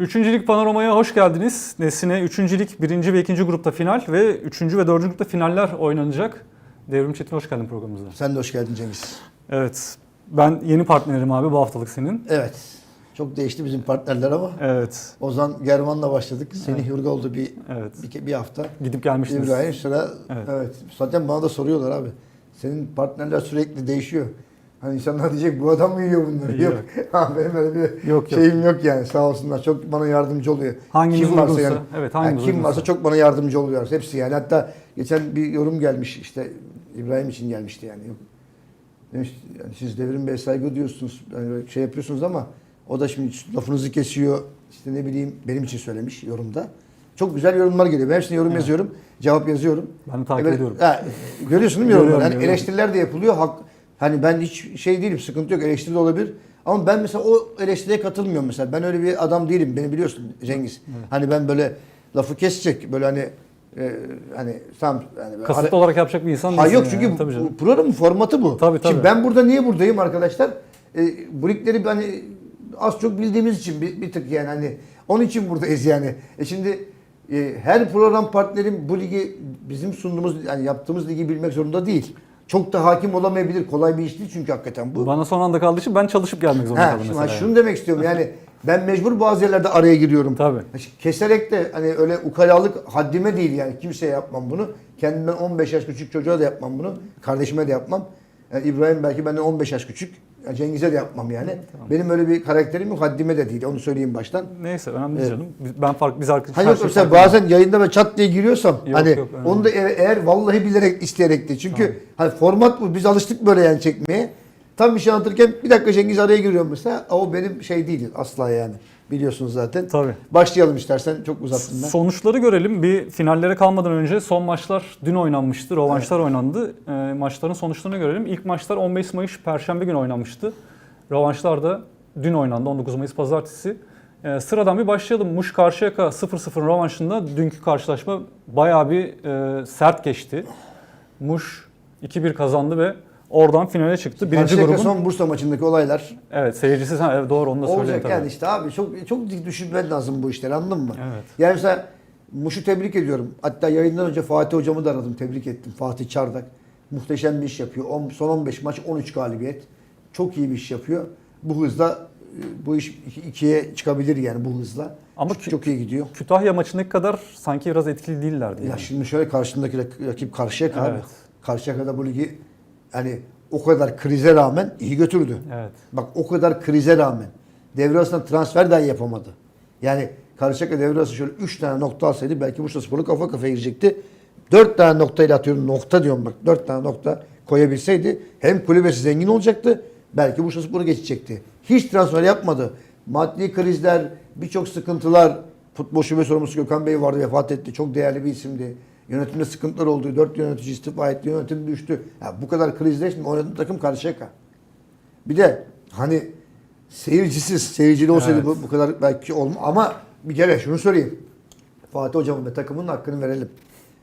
Üçüncülük panoramaya hoş geldiniz. Nesine üçüncülük birinci ve ikinci grupta final ve üçüncü ve dördüncü grupta finaller oynanacak. Devrim Çetin hoş geldin programımıza. Sen de hoş geldin Cengiz. Evet. Ben yeni partnerim abi bu haftalık senin. Evet. Çok değişti bizim partnerler ama. Evet. Ozan German'la başladık. Semih Evet. Yurga oldu bir, Evet. bir, bir hafta. Gidip gelmiştiniz. İbrahim sıra. Evet. Evet. Zaten bana da soruyorlar abi. Senin partnerler sürekli değişiyor. Hani insanlar diyecek bu adam mı yiyor bunları? Yok. Yok. Benim öyle bir Yok, yok. şeyim yok yani sağ olsunlar. Çok bana yardımcı oluyor. Hanginiz kim varsa uygunsa, yani. evet, Yani hanginiz kim uygunsa. varsa çok bana yardımcı oluyor. Hepsi yani. Hatta geçen bir yorum gelmiş işte İbrahim için gelmişti yani. Yok. Demiş, yani siz Devrim Bey saygı duyuyorsunuz, yani şey yapıyorsunuz ama o da şimdi lafınızı kesiyor. İşte ne bileyim benim için söylemiş yorumda. Çok güzel yorumlar geliyor. Ben hepsine yorum Evet. yazıyorum. Cevap yazıyorum. Ben takip Evet, ediyorum. ha, görüyorsun değil mi yorumları? Görüyorum. eleştiriler de yapılıyor. Hak, hani ben hiç şey değilim, sıkıntı yok. Eleştiri de olabilir. Ama ben mesela o eleştiriye katılmıyorum mesela. Ben öyle bir adam değilim. Beni biliyorsun Cengiz. Hani ben böyle lafı kesecek böyle hani e, hani tam böyle Kasıtlı olarak yapacak bir insan Ha değilsin yok yani. çünkü Tabii canım. bu programın formatı bu. Tabii, tabii. Şimdi ben burada niye buradayım arkadaşlar? E, bu ligleri hani az çok bildiğimiz için bir, bir tık yani hani onun için buradayız yani. E şimdi e, her program partnerim bu ligi bizim sunduğumuz yani yaptığımız ligi bilmek zorunda değil. Çok da hakim olamayabilir. Kolay bir iş değil çünkü hakikaten bu. Bana son anda kaldığı için ben çalışıp gelmek zorunda kaldım mesela. şunu demek istiyorum yani ben mecbur bazı yerlerde araya giriyorum. Tabii. Keserek de hani öyle ukalalık haddime değil yani kimseye yapmam bunu. Kendimden 15 yaş küçük çocuğa da yapmam bunu. Kardeşime de yapmam. Yani İbrahim belki benden 15 yaş küçük. Yani Cengiz'e de yapmam yani. Benim öyle bir karakterim yok haddime de değil onu söyleyeyim baştan. Neyse önemli değil canım. Biz- Ben fark biz arkadaş. Hani her yok mesela bazen yayında ve çat diye giriyorsam Yok, hani yok, önemli onu da eğer, eğer vallahi bilerek isteyerek de çünkü Tamam. hani format bu biz alıştık böyle yani çekmeye. Tam bir şey anlatırken bir dakika Cengiz araya giriyorum mesela. O benim şey değil asla yani. Biliyorsunuz zaten. Tabii. Başlayalım istersen çok uzattım ben. Sonuçları görelim. Bir finallere kalmadan önce son maçlar dün oynanmıştı. Rövanşlar oynandı. E, maçların sonuçlarını görelim. İlk maçlar 15 Mayıs Perşembe günü oynanmıştı. Rövanşlar da dün oynandı. 19 Mayıs Pazartesi. E, sıradan bir başlayalım. Muş Karşıyaka 0-0 rövanşında dünkü karşılaşma bayağı bir e, sert geçti. Muş 2-1 kazandı ve oradan finale çıktı. Birinci Karşıyaka grubun. son Bursa maçındaki olaylar Evet seyircisiz. Ha, evet, doğru onu da olacak tabii. yani işte abi çok çok dik düşünmen lazım bu işleri anladın mı? Evet. Yani mesela Muş'u tebrik ediyorum. Hatta yayından önce Fatih hocamı da aradım tebrik ettim. Fatih Çardak muhteşem bir iş yapıyor. On- Son 15 maç 13 galibiyet. Çok iyi bir iş yapıyor. Bu hızla e, bu iş iki- ikiye çıkabilir yani bu hızla. Ama çok, çok iyi gidiyor. Kütahya maçındaki kadar sanki biraz etkili değillerdi. Ya yani. şimdi şöyle karşındaki rak- rakip Karşıyaka abi. Evet. Karşıyaka'da bu ligi hani o kadar krize rağmen iyi götürdü. Evet. Bak o kadar krize rağmen devre arasında transfer dahi yapamadı. Yani Karşıyaka devre arası şöyle 3 tane nokta alsaydı belki Bursa Spor'u kafa kafaya girecekti. 4 tane noktayla atıyorum nokta diyorum bak 4 tane nokta koyabilseydi hem kulübesi zengin olacaktı belki Bursa Spor'u geçecekti. Hiç transfer yapmadı. Maddi krizler, birçok sıkıntılar. Futbol şube sorumlusu Gökhan Bey vardı vefat etti. Çok değerli bir isimdi. Yönetimde sıkıntılar oldu. 4 yönetici istifa etti. Yönetim düştü. Ya bu kadar krizde şimdi oynadığı takım Karşıyaka. Bir de hani seyircisiz, seyircili olsaydı Evet. bu, bu kadar belki olma ama bir kere şunu söyleyeyim. Fatih hocamın ve takımının hakkını verelim.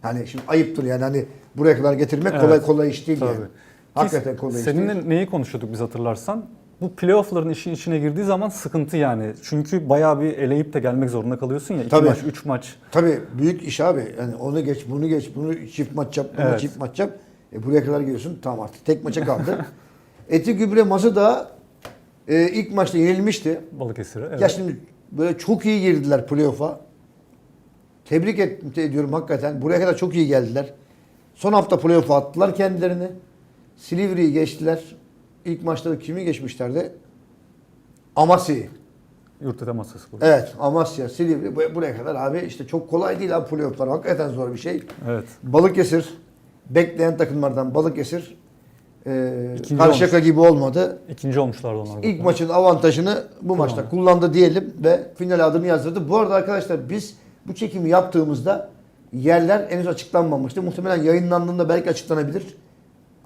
Yani şimdi ayıptır yani hani buraya kadar getirmek Evet. kolay kolay iş değil Tabii. yani. Ki Hakikaten kolay iş değil. Seninle neyi konuşuyorduk biz hatırlarsan? Bu playoff'ların işin içine girdiği zaman sıkıntı yani. Çünkü bayağı bir eleyip de gelmek zorunda kalıyorsun ya. İki Tabii. maç, üç maç. Tabii büyük iş abi. Yani onu geç, bunu geç, bunu çift maç yap, bunu Evet. çift maç yap. E buraya kadar geliyorsun. Tamam artık tek maça kaldı. Eti Gübre Mazı da e, ilk maçta yenilmişti. Balıkesir'e. Evet. Ya şimdi böyle çok iyi girdiler playoff'a. Tebrik et, ediyorum hakikaten. Buraya kadar çok iyi geldiler. Son hafta playoff'a attılar kendilerini. Silivri'yi geçtiler. İlk maçta kimi geçmişlerdi? Amasya'yı. Yurtdede masası bu. Evet Amasya, Silivri. Bu- Buraya kadar abi işte çok kolay değil abi playoff'lar. Hakikaten zor bir şey. Evet. Balıkesir. Bekleyen takımlardan Balıkesir. E, İkinci Karşıyaka gibi olmadı. İkinci olmuşlardı onlar. İlk maçın avantajını bu maçta kullandı diyelim ve final adını yazdırdı. Bu arada arkadaşlar biz bu çekimi yaptığımızda yerler henüz açıklanmamıştı. Muhtemelen yayınlandığında belki açıklanabilir.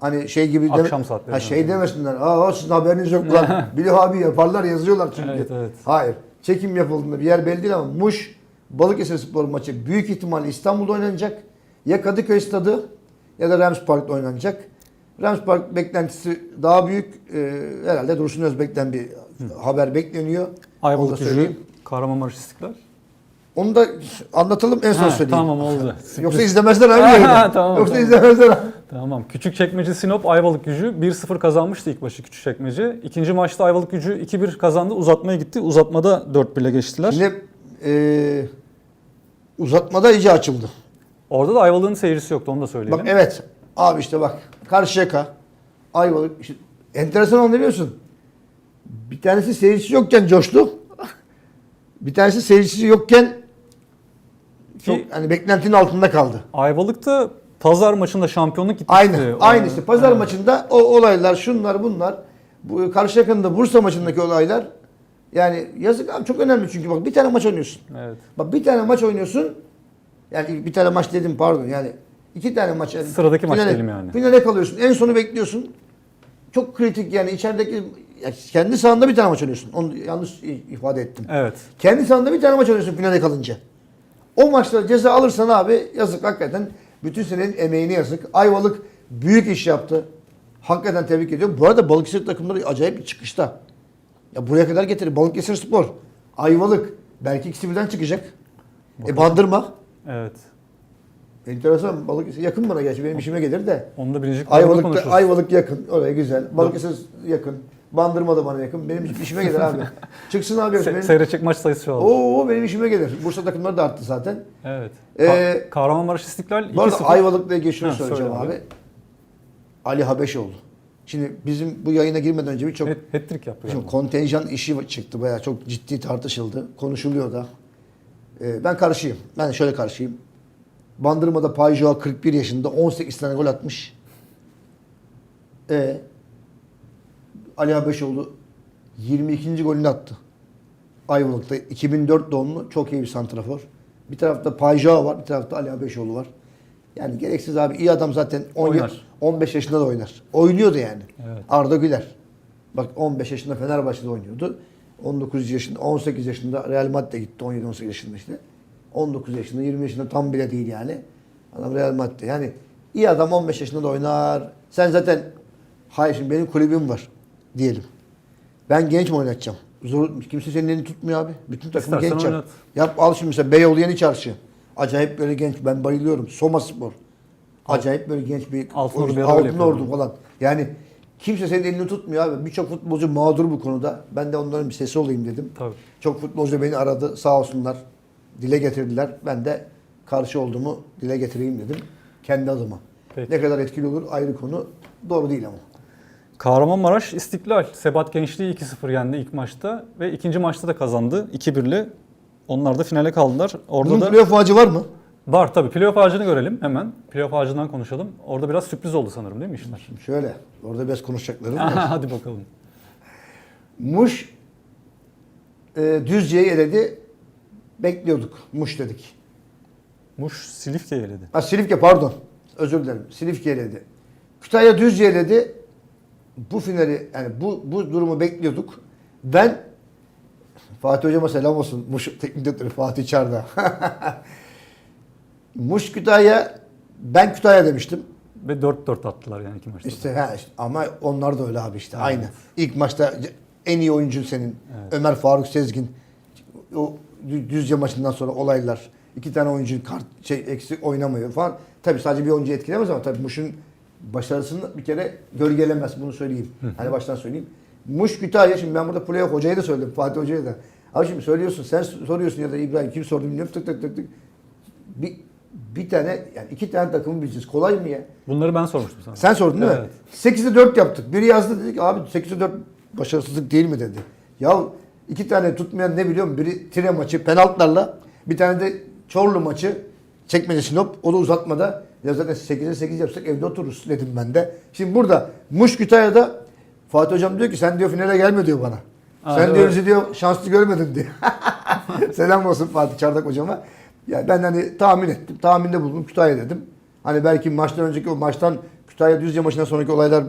Hani şey gibi Akşam saatleri. Ha şey demesinler. Aa sizin haberiniz yok lan. Biliyor abi yaparlar yazıyorlar çünkü. Evet, evet. Hayır. Çekim yapıldığında bir yer belli değil ama Muş Balıkesir Spor maçı büyük ihtimalle İstanbul'da oynanacak. Ya Kadıköy Stadı ya da Rams Park'ta oynanacak. Rams Park beklentisi daha büyük. Ee, herhalde Dursun Özbek'ten bir haber bekleniyor. Ayvalık gücü. Kahramanmaraş İstiklal. Onu da anlatalım en son Ha, söyleyeyim. Tamam oldu. Yoksa izlemezler abi. Ha, tamam, Yoksa tamam. izlemezler abi. Tamam. Küçükçekmece Sinop Ayvalık Gücü 1-0 kazanmıştı ilk başı Küçükçekmece. İkinci maçta Ayvalık Gücü 2-1 kazandı. Uzatmaya gitti. Uzatmada 4-1 ile geçtiler. Şimdi e, uzatmada iyice açıldı. Orada da Ayvalık'ın seyircisi yoktu onu da söyleyelim. Bak evet. Abi işte bak. Karşıyaka. Ayvalık. Işte, enteresan ne biliyorsun? Bir tanesi seyircisi yokken coştu. Bir tanesi seyircisi yokken çok Ki- hani beklentinin altında kaldı. Ayvalık'ta pazar maçında şampiyonluk gitmişti. Aynı. Aynı işte. Pazar Evet. maçında o olaylar, şunlar, bunlar. Bu Karşıyaka'nın Bursa maçındaki olaylar. Yani yazık abi çok önemli çünkü bak bir tane maç oynuyorsun. Evet. Bak bir tane maç oynuyorsun. Yani bir tane maç dedim pardon yani iki tane maç. Yani Sıradaki maç diyelim yani. Finale kalıyorsun. En sonu bekliyorsun. Çok kritik yani içerideki ya kendi sahanda bir tane maç oynuyorsun. Onu yanlış ifade ettim. Evet. Kendi sahanda bir tane maç oynuyorsun finale kalınca. O maçta ceza alırsan abi yazık hakikaten. Bütün senin emeğine yazık. Ayvalık büyük iş yaptı. Hakikaten tebrik ediyorum. Bu arada Balıkesir takımları acayip bir çıkışta. Ya buraya kadar getirdi. Balıkesir Spor, Ayvalık. Belki ikisi birden çıkacak. E bandırma. Evet. Enteresan. Balıkesir yakın bana gerçi. Benim işime gelir de. Onu da birinci kurulda Ayvalık'ta. Ayvalık yakın. Oraya güzel. Balıkesir yakın. Bandırma da bana yakın. Benim işime gelir abi. Çıksın abi. Se- benim... seyredecek maç sayısı çoğaldı. Oo benim işime gelir. Bursa takımları da arttı zaten. Evet. Ee, Ka- Kahramanmaraş İstiklal Bu arada 2-0. Ayvalık'la ilgili şunu Ha, söyleyeceğim söyle abi. abi. Ali Habeşoğlu. Şimdi bizim bu yayına girmeden önce bir çok Hat- Hat-trick yaptı şimdi galiba. kontenjan işi çıktı bayağı çok ciddi tartışıldı. Konuşuluyor da. Ee, ben karşıyım. Ben şöyle karşıyım. Bandırma'da Payjoa 41 yaşında 18 tane gol atmış. Ee, Ali Habeşoğlu 22. golünü attı. Ayvalık'ta 2004 doğumlu çok iyi bir santrafor. Bir tarafta Payjoa var, bir tarafta Ali Habeşoğlu var. Yani gereksiz abi iyi adam zaten 10 Oynar. ya- 15 yaşında da oynar. Oynuyordu yani. Evet. Arda Güler. Bak 15 yaşında Fenerbahçe'de oynuyordu. 19 yaşında, 18 yaşında Real Madrid'e gitti. 17-18 yaşında işte. 19 yaşında, 20 yaşında tam bile değil yani. Adam Real Madrid'de. Yani iyi adam 15 yaşında da oynar. Sen zaten hayır şimdi benim kulübüm var diyelim. Ben genç mi oynatacağım? Zor, kimse senin elini tutmuyor abi. Bütün takımı İstersen genç yap. oynat. Yap al şimdi mesela Beyoğlu Yeni Çarşı. Acayip böyle genç. Ben bayılıyorum. Soma Spor. Acayip böyle genç bir Altınordu yapıyordu. falan. Yani kimse senin elini tutmuyor abi. Birçok futbolcu mağdur bu konuda. Ben de onların bir sesi olayım dedim. Tabii. Çok futbolcu beni aradı. Sağ olsunlar. Dile getirdiler. Ben de karşı olduğumu dile getireyim dedim. Kendi adıma. Peki. Ne kadar etkili olur ayrı konu. Doğru değil ama. Kahramanmaraş İstiklal. Sebat Gençliği 2-0 yendi ilk maçta ve ikinci maçta da kazandı 2-1'le. Onlar da finale kaldılar. Orada Bunun da playoff ağacı var mı? var tabii. Playoff ağacını görelim hemen. Playoff ağacından konuşalım. Orada biraz sürpriz oldu sanırım değil mi işler? Şöyle. Orada biraz konuşacaklarım var. Hadi bakalım. Muş e, Düzce'yi eledi. Bekliyorduk. Muş dedik. Muş Silifke eledi. Ha Silifke pardon. Özür dilerim. Silifke eledi. Kütahya Düzce eledi. Bu finali yani bu bu durumu bekliyorduk. Ben Fatih Hocama selam olsun. Muş teknik direktörü Fatih Çarda. Muş Kütahya ben Kütahya demiştim. Ve 4-4 attılar yani iki maçta. da. İşte, ha, işte ama onlar da öyle abi işte aynı. İlk maçta en iyi oyuncun senin. Evet. Ömer Faruk Sezgin. O Dü- Düzce maçından sonra olaylar. İki tane oyuncu kart şey eksik oynamıyor falan. Tabii sadece bir oyuncu etkilemez ama tabii Muş'un başarısını bir kere gölgelemez. Bunu söyleyeyim. Hani baştan söyleyeyim. Muş Kütahya şimdi ben burada playoff hocayı da söyledim. Fatih hocaya da. Abi şimdi söylüyorsun sen soruyorsun ya da İbrahim kim sordu bilmiyorum tık tık tık tık. Bir, bir tane yani iki tane takımı bileceğiz. Kolay mı ya? Bunları ben sormuştum sana. Sen sordun değil Evet. mi? 8'de 4 yaptık. Biri yazdı dedi ki abi 8'de 4 başarısızlık değil mi dedi. Ya iki tane tutmayan ne biliyor musun? Biri tire maçı penaltılarla bir tane de Çorlu maçı çekmece Sinop o da uzatmada. Ya zaten 8'e 8 yapsak evde otururuz dedim ben de. Şimdi burada Muş Kütahya'da Fatih Hocam diyor ki sen diyor finale gelme diyor bana. Aa, sen diyor bizi diyor şanslı görmedin diyor. Selam olsun Fatih Çardak hocama. Ya ben hani tahmin ettim. Tahminde bulundum Kütahya dedim. Hani belki maçtan önceki o maçtan Kütahya Düzce maçından sonraki olaylar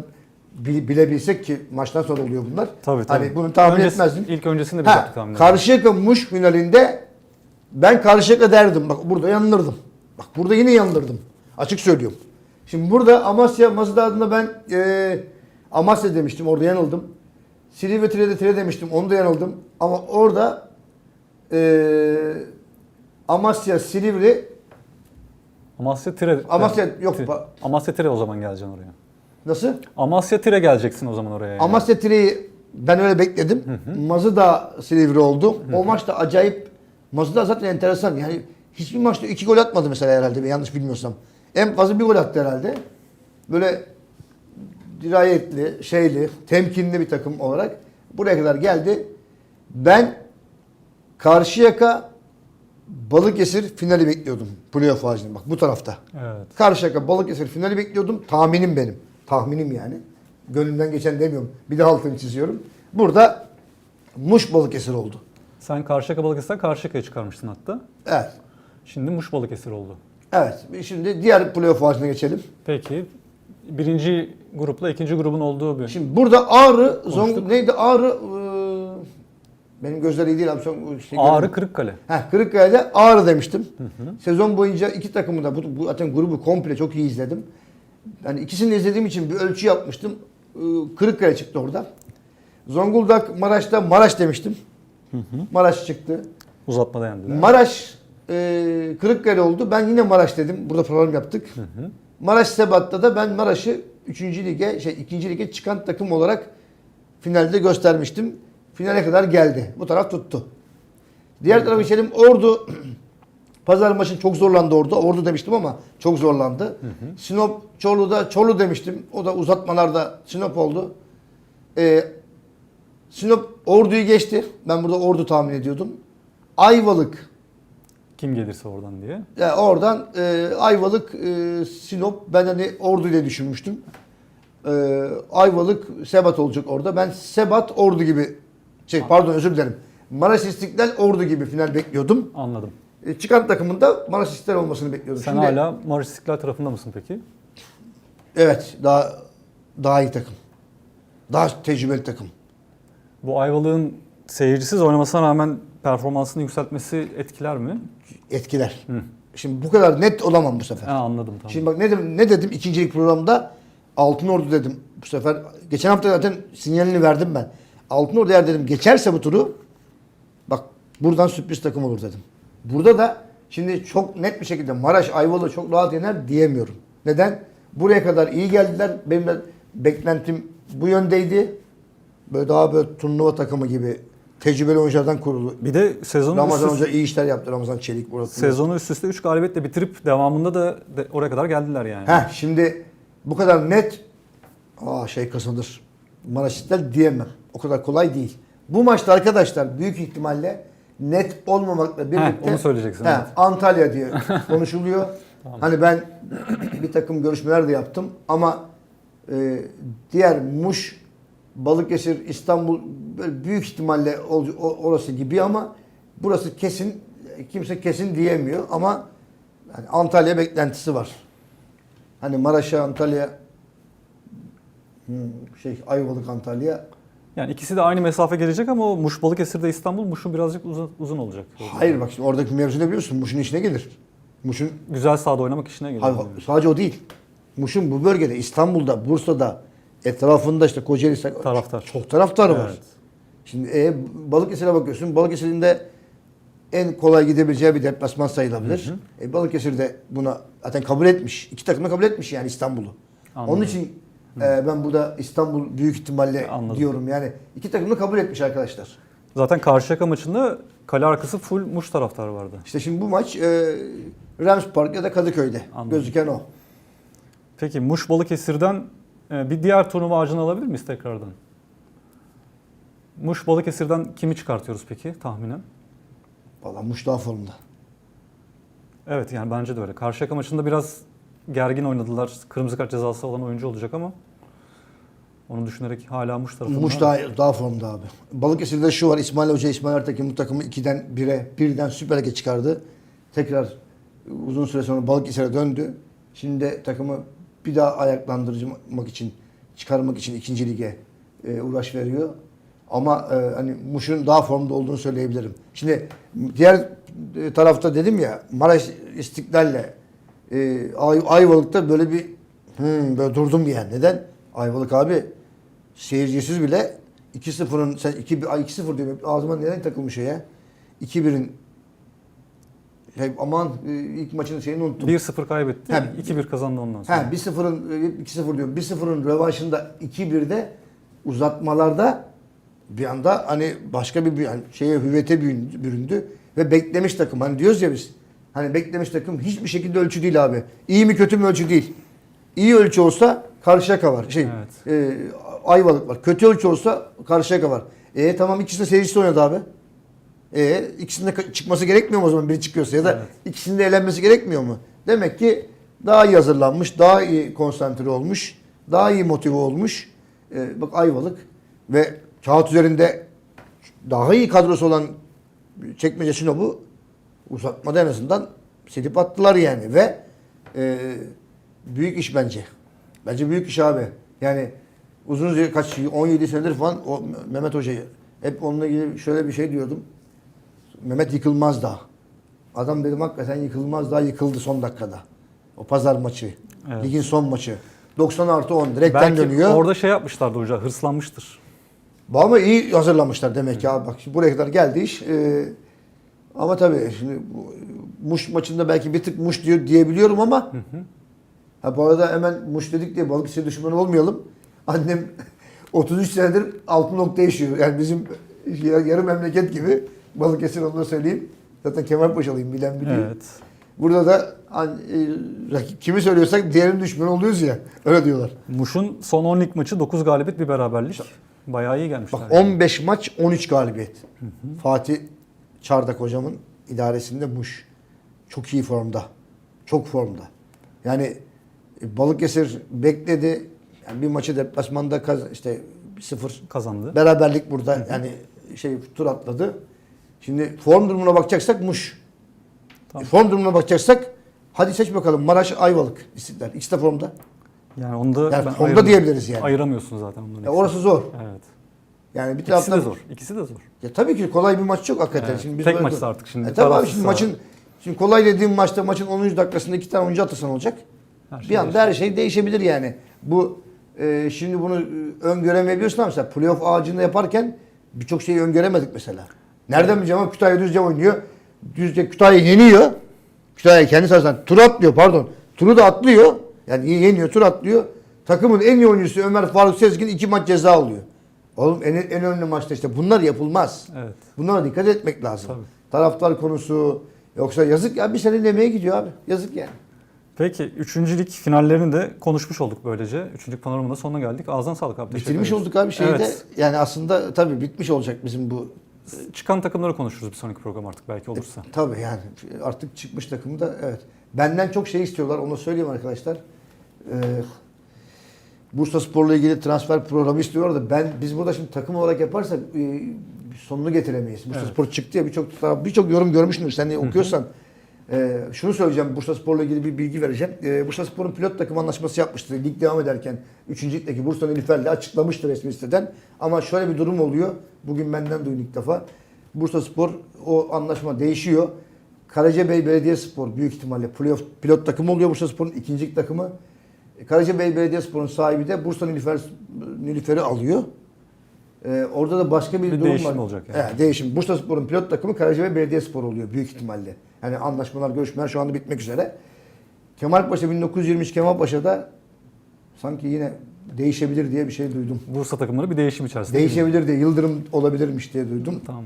bil- bilebilsek ki maçtan sonra oluyor bunlar. Tabii tabii. Hani bunu tahmin Öncesi- etmezdim. İlk öncesinde biz Ha, yaptık. Karşıyaka Muş finalinde ben Karşıyaka derdim. Bak burada yanılırdım. Bak burada yine yanılırdım. Açık söylüyorum. Şimdi burada Amasya Mazda adına ben eee Amasya demiştim. Orada yanıldım. Silivri Tire Tire demiştim. Onu da yanıldım. Ama orada Ee, Amasya, Silivri, Amasya Tire. Amasya yok. Tire. Amasya Tire o zaman geleceksin oraya. Nasıl? Amasya Tire geleceksin o zaman oraya. yani. Amasya Tire'yi ben öyle bekledim. Mazı da Silivri oldu. O maç da acayip. Mazı da zaten enteresan. Yani hiçbir maçta iki gol atmadı mesela herhalde yanlış bilmiyorsam. En fazla bir gol attı herhalde. Böyle dirayetli, şeyli, temkinli bir takım olarak buraya kadar geldi. Ben Karşıyaka Balıkesir finali bekliyordum. Playoff ağacının bak bu tarafta. Evet. Karşıyaka Balıkesir finali bekliyordum. Tahminim benim. Tahminim yani. Gönlümden geçen demiyorum. Bir de altını çiziyorum. Burada Muş Balıkesir oldu. Sen Karşıyaka Balıkesir'den Karşıyaka'ya çıkarmıştın hatta. Evet. Şimdi Muş Balıkesir oldu. Evet. Şimdi diğer playoff ağacına geçelim. Peki birinci grupla ikinci grubun olduğu bir... Şimdi burada Ağrı, Zong neydi Ağrı eee, benim gözler iyi değil abi. Son, şey Ağrı. Kırıkkale. Heh, Kırıkkale'de Ağrı demiştim. Sezon boyunca iki takımı da bu, bu zaten grubu komple çok iyi izledim. Yani ikisini de izlediğim için bir ölçü yapmıştım. Ee, Kırıkkale çıktı orada. Zonguldak, Maraş'ta Maraş demiştim. Maraş çıktı. Uzatmada yendiler. Maraş e, Kırıkkale oldu. Ben yine Maraş dedim. Burada program yaptık. Maraş Sebat'ta da ben Maraş'ı 3. lige, şey 2. lige çıkan takım olarak finalde göstermiştim. Finale kadar geldi. Bu taraf tuttu. Diğer tarafa geçelim. Ordu Pazar maçı çok zorlandı orada. Ordu demiştim ama çok zorlandı. Sinop Çorlu'da Çorlu demiştim. O da uzatmalarda Sinop oldu. Ee, Sinop Ordu'yu geçti. Ben burada Ordu tahmin ediyordum. Ayvalık Kim gelirse oradan diye. yani oradan e, Ayvalık, e, Sinop ben hani Ordu ile düşünmüştüm. E, Ayvalık, Sebat olacak orada. Ben Sebat, Ordu gibi şey pardon özür dilerim. Maraş İstiklal, Ordu gibi final bekliyordum. Anladım. E, çıkan takımında Maraş İstiklal olmasını bekliyordum. Sen Şimdi, hala Maraş İstiklal tarafında mısın peki? Evet, daha daha iyi takım. Daha tecrübeli takım. Bu Ayvalık'ın seyircisiz oynamasına rağmen performansını yükseltmesi etkiler mi? Etkiler. Şimdi bu kadar net olamam bu sefer. Ha, anladım tamam. Şimdi bak ne dedim, ne dedim ikincilik programda Altın Ordu dedim bu sefer. Geçen hafta zaten sinyalini verdim ben. Altın Ordu eğer dedim geçerse bu turu bak buradan sürpriz takım olur dedim. Burada da şimdi çok net bir şekilde Maraş Ayvalık'ı çok rahat yener diyemiyorum. Neden? Buraya kadar iyi geldiler. Benim de beklentim bu yöndeydi. Böyle daha böyle turnuva takımı gibi tecrübeli oyunculardan kurulu. bir de sezonu Ramazan üst, Hoca iyi işler yaptı. Ramazan Çelik. burada. sezonu üst üste 3 galibiyetle bitirip devamında da de- oraya kadar geldiler yani. Heh, şimdi bu kadar net aa şey kazanır. Maraş İstiklal diyemem. O kadar kolay değil. Bu maçta arkadaşlar büyük ihtimalle net olmamakla birlikte onu söyleyeceksin, Heh, evet. Antalya diye konuşuluyor. Hani ben bir takım görüşmeler de yaptım ama e, diğer Muş, Balıkesir, İstanbul böyle büyük ihtimalle orası gibi ama burası kesin kimse kesin diyemiyor ama yani Antalya beklentisi var. Hani Maraş'a, Antalya, hmm, şey Ayvalık, Antalya. Yani ikisi de aynı mesafe gelecek ama o Muş Balıkesir'de İstanbul Muş'un birazcık uzun, uzun olacak. Hayır bak şimdi oradaki mevzu ne biliyorsun? Muş'un işine gelir. Muş'un Güzel sahada oynamak işine geliyor. Hayır, sadece o değil. Muş'un bu bölgede İstanbul'da, Bursa'da, etrafında işte Kocaeli Taraftar. çok taraftarı var. Evet. Şimdi e, Balıkesir'e bakıyorsun. Balıkesir'in de en kolay gidebileceği bir deplasman sayılabilir. E, Balıkesir de buna zaten kabul etmiş. İki takım da kabul etmiş yani İstanbul'u. Onun için e, ben burada İstanbul büyük ihtimalle Anladım. diyorum. Yani iki takım da kabul etmiş arkadaşlar. Zaten Karşıyaka maçında kale arkası full Muş taraftarı vardı. İşte şimdi bu maç e, Rams Park ya da Kadıköy'de Anladım. gözüken o. Peki Muş Balıkesir'den bir diğer turnuva ağacını alabilir miyiz tekrardan? Muş Balıkesir'den kimi çıkartıyoruz peki tahminen? Vallahi Muş daha formda. Evet yani bence de öyle. Karşıyaka maçında biraz gergin oynadılar. Kırmızı kart cezası olan oyuncu olacak ama onu düşünerek hala Muş tarafında. Muş daha, daha formda abi. Balıkesir'de şu var. İsmail Hoca, İsmail Ertekin bu takımı 2'den 1'e, birden Süper Lig'e çıkardı. Tekrar uzun süre sonra Balıkesir'e döndü. Şimdi de takımı bir daha ayaklandırmak için, çıkarmak için ikinci lige e, uğraş veriyor. Ama e, hani Muş'un daha formda olduğunu söyleyebilirim. Şimdi diğer e, tarafta dedim ya Maraş İstiklal'le e, Ay, Ayvalık'ta böyle bir hmm, böyle durdum yani. Neden? Ayvalık abi seyircisiz bile 2-0'ın sen 2 2-0 diyorum ağzıma neden takılmış ya? 2-1'in şey, aman e, ilk maçın şeyini unuttum. 1-0 kaybetti. Hem- 2-1 kazandı ondan sonra. Ha 1-0'ın e, 2-0 diyorum. 1-0'ın rövanşında 2-1'de uzatmalarda bir anda hani başka bir yani şeye hüvete büründü, ve beklemiş takım. Hani diyoruz ya biz. Hani beklemiş takım hiçbir şekilde ölçü değil abi. İyi mi kötü mü ölçü değil. İyi ölçü olsa Karşıyaka var. Şey, e, Ayvalık var. Kötü ölçü olsa Karşıyaka var. E tamam ikisi de seyircisi oynadı abi. E ikisinin de ka- çıkması gerekmiyor mu o zaman biri çıkıyorsa ya da Evet. ikisinin de elenmesi gerekmiyor mu? Demek ki daha iyi hazırlanmış, daha iyi konsantre olmuş, daha iyi motive olmuş. E, bak Ayvalık ve kağıt üzerinde daha iyi kadrosu olan çekmece Sinop'u uzatmada en azından silip attılar yani ve e, büyük iş bence. Bence büyük iş abi. Yani uzun süre kaç 17 senedir falan o Mehmet Hoca'yı hep onunla ilgili şöyle bir şey diyordum. Mehmet yıkılmaz daha. Adam dedim hakikaten yıkılmaz daha yıkıldı son dakikada. O pazar maçı. Evet. Ligin son maçı. 90 artı 10 direkten Belki dönüyor. orada şey yapmışlardı hoca, hırslanmıştır. Ama iyi hazırlamışlar demek ki abi. Bak şimdi buraya kadar geldi iş. Ee, ama tabii şimdi bu, Muş maçında belki bir tık Muş diyor diyebiliyorum ama ha, bu arada hemen Muş dedik diye Balıkesir düşmanı olmayalım. Annem 33 senedir altın nokta yaşıyor. Yani bizim yarı memleket gibi Balıkesir onu söyleyeyim. Zaten Kemalpaşalıyım bilen biliyor. Evet. Burada da an- rakip kimi söylüyorsak diğerinin düşmanı oluyoruz ya. Öyle diyorlar. Muş'un son 10 lig maçı 9 galibiyet bir beraberlik. Bayağı iyi gelmişler. Bak yani. 15 maç 13 galibiyet. Fatih Çardak hocamın idaresinde Muş. Çok iyi formda. Çok formda. Yani e, Balıkesir bekledi. Yani bir maçı deplasmanda kaz işte 0 kazandı. beraberlik burada yani şey tur atladı. Şimdi form durumuna bakacaksak Muş. Tamam. E, Form durumuna bakacaksak hadi seç bakalım Maraş Ayvalık istiklal. İkisi de formda. Yani onu da Yani ben formda diyebiliriz yani. Ayıramıyorsun zaten Ya ikisini. orası zor. Evet. Yani bir İkisi taraftan de zor. İkisi de zor. Ya tabii ki kolay bir maç yok hakikaten. Evet. Şimdi biz Tek maçta artık şimdi E tabii abi şimdi maçın şimdi kolay dediğim maçta maçın 10. dakikasında iki tane oyuncu atasan olacak. Her şey bir anda her şey değişebilir yani. Bu e, şimdi bunu e, öngöremeyebiliyorsun ama mesela playoff ağacında yaparken birçok şeyi öngöremedik mesela. Nereden bileceğim ama Kütahya Düzce oynuyor. Düzce Kütahya yeniyor. Kütahya kendi sahasından tur atlıyor pardon. Turu da atlıyor. Yani yeniyor tur atlıyor. Takımın en iyi oyuncusu Ömer Faruk Sezgin iki maç ceza alıyor. Oğlum en, en önemli maçta işte bunlar yapılmaz. Evet. Bunlara dikkat etmek lazım. Tabii. Taraftar konusu yoksa yazık ya bir sene emeğe gidiyor abi. Yazık yani. Peki 3. lig finallerini de konuşmuş olduk böylece. 3. lig panoramında sonuna geldik. Ağzından sağlık abi. Bitirmiş olduk abi şeyde. Evet. Yani aslında tabii bitmiş olacak bizim bu. Çıkan takımları konuşuruz bir sonraki program artık belki olursa. Tabii yani artık çıkmış takımı da evet. Benden çok şey istiyorlar onu söyleyeyim arkadaşlar. Ee, Bursa Spor'la ilgili transfer programı istiyorlar da ben biz burada şimdi takım olarak yaparsak e, sonunu getiremeyiz. Bursa Evet. Spor çıktı ya birçok birçok yorum görmüşsün sen de okuyorsan. Ee, şunu söyleyeceğim Bursa Spor'la ilgili bir bilgi vereceğim. Ee, Bursa Spor'un pilot takım anlaşması yapmıştı. Lig devam ederken 3. ligdeki Bursa Nilüfer'le açıklamıştı resmi siteden. Ama şöyle bir durum oluyor. Bugün benden duydum ilk defa. Bursa Spor o anlaşma değişiyor. Karacabey Belediyespor büyük ihtimalle playoff pilot takımı oluyor Bursa Spor'un ikinci takımı. Karacabey Belediyespor'un sahibi de Bursa Nilüfer, Nilüfer'i alıyor. Ee, orada da başka bir, Bir durum değişim var. olacak yani. Evet, değişim. Bursa Spor'un pilot takımı Karacabey Belediyespor oluyor büyük ihtimalle. Yani anlaşmalar, görüşmeler şu anda bitmek üzere. Kemalpaşa 1923 Kemalpaşa'da sanki yine değişebilir diye bir şey duydum. Bursa takımları bir değişim içerisinde. Değişebilir diye, Yıldırım olabilirmiş diye duydum. Tamam.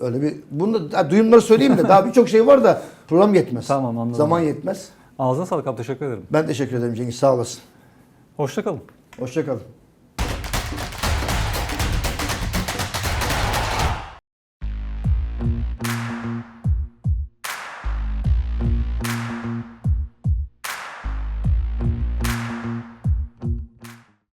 Öyle bir bunu da, duyumları söyleyeyim de daha birçok şey var da program yetmez. Tamam, anladım. Zaman yetmez. Ağzına sağlık abi teşekkür ederim. Ben teşekkür ederim Cengiz sağ olasın. Hoşça kalın. Hoşça kalın.